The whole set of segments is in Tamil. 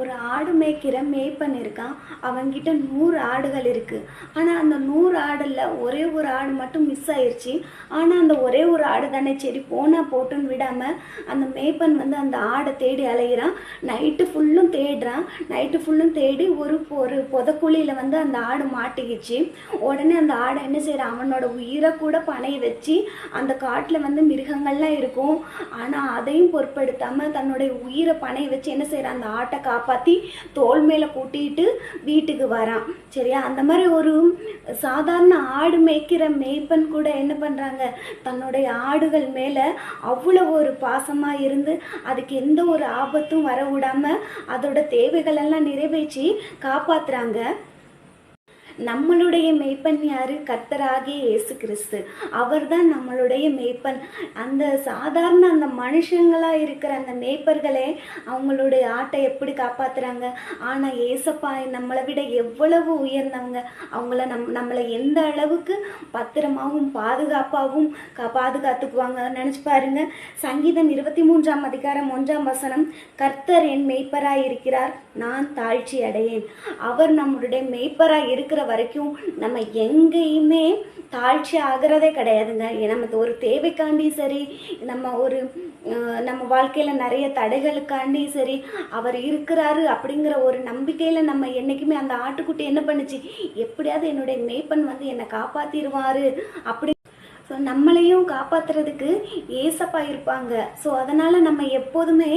ஒரு ஆடு மேய்க்கிற மேய்ப்பன் இருக்கான். அவங்கிட்ட நூறு ஆடுகள் இருக்கு. ஆனால் அந்த நூறு ஆடுல ஒரே ஒரு ஆடு மட்டும் மிஸ் ஆயிடுச்சு ஆனால் அந்த ஒரே ஒரு ஆடு தானே சரி போனா போட்டுன்னு விடாம அந்த மேய்ப்பன் வந்து அந்த ஆடை தேடி அலைகிறான் நைட்டு ஃபுல்லும் தேடுறான். நைட்டு ஃபுல்லும் தேடி ஒரு ஒரு புதக்குழியில வந்து அந்த ஆடு மாட்டிக்கிச்சு. உடனே அந்த ஆடை என்ன செய்கிறான் அவனோட உயிரை கூட பனைய வச்சு அந்த காட்டில் வந்து மிருகங்கள்லாம் இருக்கும். ஆனால் அதையும் பொருட்படுத்தாம தன்னுடைய உயிரை பனைய வச்சு என்ன செய்கிறான் அந்த ஆட்டை காப்பாற்றி தோல் மேலே கூட்டிட்டு வீட்டுக்கு வரான். சரியா? அந்த மாதிரி ஒரு சாதாரண ஆடு மேய்க்கிற மேய்ப்பன் கூட என்ன பண்ணுறாங்க தன்னுடைய ஆடுகள் மேலே அவ்வளோ ஒரு பாசமாக இருந்து அதுக்கு எந்த ஒரு ஆபத்தும் வர விடாமல் அதோட தேவைகளெல்லாம் நிறைவேற்றி காப்பாற்றுறாங்க நம்மளுடைய மேய்ப்பன் யாரு? கர்த்தராகிய இயேசு கிறிஸ்து அவர்தான் நம்மளுடைய மெய்ப்பன். அந்த சாதாரண அந்த மனுஷங்களா இருக்கிற அந்த மேய்ப்பர்களே அவங்களுடைய ஆட்டை எப்படி காப்பாத்துறாங்க? ஆனா ஏசப்பா நம்மளை விட எவ்வளவு உயர்ந்தவங்க? அவங்கள நம் நம்மளை எந்த அளவுக்கு பத்திரமாகவும் பாதுகாப்பாகவும் கா பாதுகாத்துக்குவாங்க? நினைச்சு பாருங்க. சங்கீதம் இருபத்தி மூன்றாம் அதிகாரம் ஒன்றாம் வசனம் கர்த்தர் என் மெய்ப்பராய் இருக்கிறார் நான் தாழ்ச்சி அடையேன். அவர் நம்மளுடைய மெய்ப்பராய் இருக்கிற வரைக்கும் நம்ம எங்கேயுமே தாழ்ச்சி ஆகிறதே கிடையாதுங்க. நமக்கு ஒரு தேவைக்காண்டி சரி நம்ம ஒரு நம்ம வாழ்க்கையில நிறைய தடைகளுக்காண்டி சரி அவர் இருக்கிறாரு அப்படிங்கிற ஒரு நம்பிக்கையில நம்ம என்னைக்குமே அந்த ஆட்டுக்குட்டி என்ன பண்ணுச்சு? எப்படியாவது என்னுடைய மேய்ப்பன் வந்து என்னை காப்பாத்திடுவாரு. அப்படி ஸோ நம்மளையும் காப்பாற்றுறதுக்கு ஏசப்பா இருப்பாங்க. ஸோ அதனால் நம்ம எப்போதுமே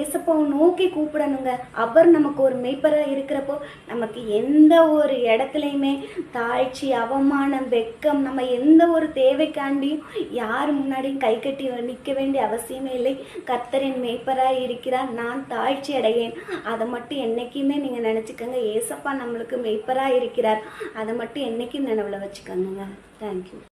ஏசப்பாவை நோக்கி கூப்பிடணுங்க. அவர் நமக்கு ஒரு மெய்ப்பராக இருக்கிறப்போ நமக்கு எந்த ஒரு இடத்துலையுமே தாழ்ச்சி அவமானம் வெக்கம் நம்ம எந்த ஒரு தேவைக்காண்டியும் யார் முன்னாடியும் கை கட்டி நிற்க வேண்டிய அவசியமே இல்லை. கர்த்தரின் மெய்ப்பராக இருக்கிறார். நான் தாழ்ச்சி அடையேன். அதை மட்டும் என்றைக்குமே நீங்கள் நினச்சிக்கோங்க. ஏசப்பா நம்மளுக்கு மெய்ப்பராக இருக்கிறார். அதை மட்டும் என்றைக்கும் நினைவில் வச்சுக்கோங்க. தேங்க்யூ